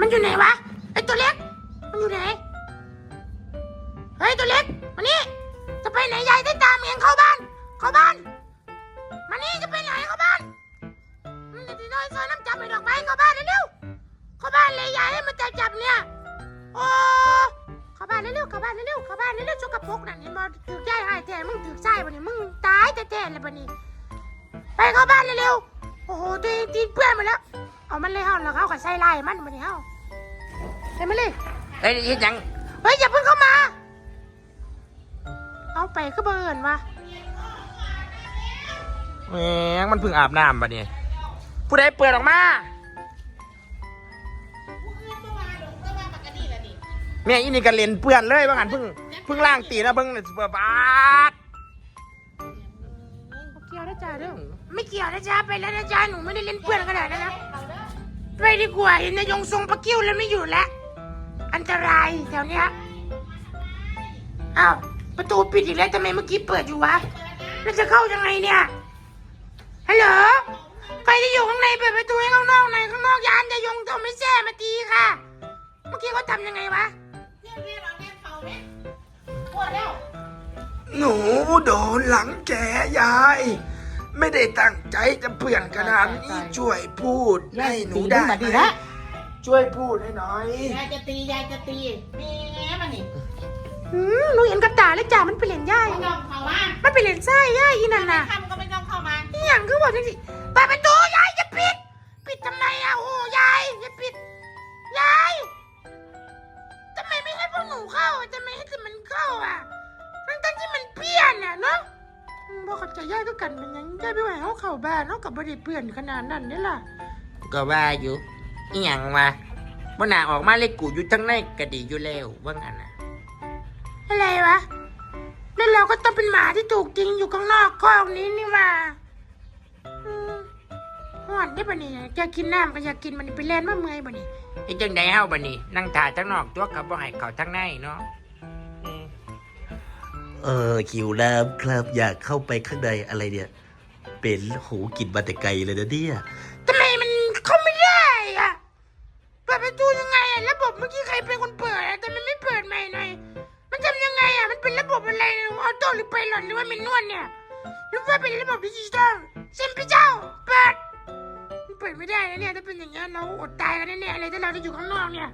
มันอยู่ไหนวะไอตัวเล็ก มันอยู่ไหน เฮ้ยตัวเล็กมานี่จะไปไหนยายได้ตามเองเข้าบ้าน เข้าบ้านมานี่จะไปไหนเข้าบ้านมันจะตีน้อยซอยน้ำจับไปดอกไม้เข้าบ้านเร็วๆเข้าบ้านเลยยายให้มันจับจับเนี่ยโอ้เข้าบ้านเร็วๆเข้าบ้านเร็วๆเข้าบ้านเร็วๆชกกระปรกนั่นเห็นบ่ถือยายหายแท้มึงถือไส้บ่เนี่ยมึงตายแท้ๆเลยบ่นี่ไปเข้าบ้านเร็วๆ โอ้โหตัวเองตีนเปื้อนหมาแล้ว เอามันเลยเฮาแล้วเขาก็ใส่ลายมันบ่นี่เฮาใส่มันเลยเฮ้ยเฮ็ดหยังเฮ้ยอย่าเพิ่งเข้ามา เอาไปก็เบิ่นวะแหมมันเพิ่งอาบน้ำปะเนี่ยผู้ใดเปิดออกมาแม่อีนี่ก็เล่นเปื้อนเลยว่างั้นเพิ่งเพิ่งล้างตีนแล้วเพิ่งเปิดบาดไม่เกี่ยว นะจ๊ะเด้อไม่เกี่ยวนะจ๊ะไปแล้วนะจ๊ะหนูไม่ได้เล่นเพื่อนขนาดนั้นนะไปดีกว่าเห็นนายยงทรงปะกิ้วแล้วไม่อยู่แล้วอันตรายแถวเนี้ยอ้าวประตูปิดอีกแล้วทำไมเมื่อกี้เปิดอยู่วะแล้วจะเข้ายังไงเนี่ยฮัลโหลใครที่อยู่ข้างในเปิดประตูให้ข้างนอกหน่อยข้างนอกยานจะยงตัวไม่แซ่มาตีค่ะ เมื่อกี้เขาทำยังไงวะหนูโดนหลังแกยาย ไม่ได้ตั้งใจจะเปลี่ยนขนาดนี้ช่วยพูดให้หนูได้ไหมช่วยพูดให้หน่อย ยายจะตี ยายจะตีแม่มันนี่อืมหนูเห็นกับตาเลยจ้ามันเป็นเหรียญย่ายไม่ต้องเข้ามามันเป็นเหรียญไส้ย่ายอีนั่นน่ะทำก็ไม่ต้องเข้ามาอหย่างคือบอกจังสิเปิดประตูยายจะปิด ปิดทำไมอะโอ้ยายอย่าปิดยายทำไมไม่ให้พวกหนูเข้าอะทำไมให้แต่มันเข้าอะทั้งทั้งๆที่มันเปี้ยนอะเนาะอืม บอกกับใจยายก็กันเป็นหยังยายไม่ไหวเขาเข้าบ้านเขากับบริเปื่อนขนาดนั้นนี่ล่ะ ก็ว่าอยู่อีหยังวะบ่น่าออกมาเลยกูอยู่ทั้งในก็ดีอยู่แล้วว่างั้นน่ะอะไรวะแล้วเราก็ต้องเป็นหมาที่ถูกจริงอยู่ข้างนอกคอกนี้นี่มาอืมหอนได้ปะเนี่ยอยากกินน้ำก็อยากกินมันไปเล่นมาเมื่อยปะเนี่ยไอ้จังไดเฮาบัดนี้ นั่งถ่ายทั้งนอกตัวเขาบ่ให้เข้าทั้งในเนาะอืม เออหิวน้ำครับอยากเข้าไปข้างในอะไรเนี่ย เป็นหูกลิ่นมาแต่ไกลเลยนะเนี่ยทำไมมันเข้าไม่ได้อะเปิดประตูยังไงอะระบบเมื่อกี้ใครเป็นคนเปิดอะแต่มันไม่เปิดใหม่หน่อยมันทำยังไงอะมันเป็นระบบอะไรออโต้หรือไพลอตหรือว่าเมนนวลเนี่ยหรือว่าเป็นระบบดิจิตอลเซมพี่เจ้าเปิดมันเปิดไม่ได้นะเนี่ยถ้าเป็นอย่างเงี้ยเราอดตายกันแน่ๆเลยถ้าเราจะอยู่ข้างนอกเนี่ย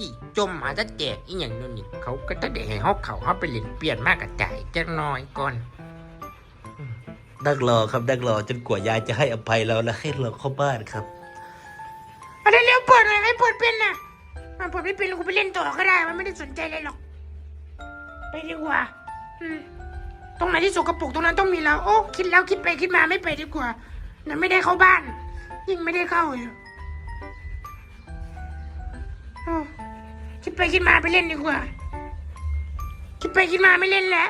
นี่จมหาจะแจกอีหยังนู่นนี่เขาก็จะได้ให้เฮาเข้าเฮาไปเล่นเปลี่ยนมากกระจายจักหน่อยก่อนนั่งรอครับนั่งรอจนกว่ายายจะให้อภัยเราแล้วให้เราเข้าบ้านครับ เอาเร็วๆเปิดหน่อยให้เปิดเป็นน่ะมันเปิดไม่เป็นเราก็ไปเล่นต่อก็ได้ มันไม่ได้สนใจอะไรหรอก ไปดีกว่าอืมตรงไหนที่สกปรกตรงนั้นต้องมีเรา โอ้ คิดแล้วคิดไปคิดมาไม่ไปดีกว่าเนี่ยไม่ได้เข้าบ้าน ยิ่งไม่ได้เข้าอยู่ คิดไปคิดมาไปเล่นดีกว่า คิดไปคิดมาไม่เล่นแล้ว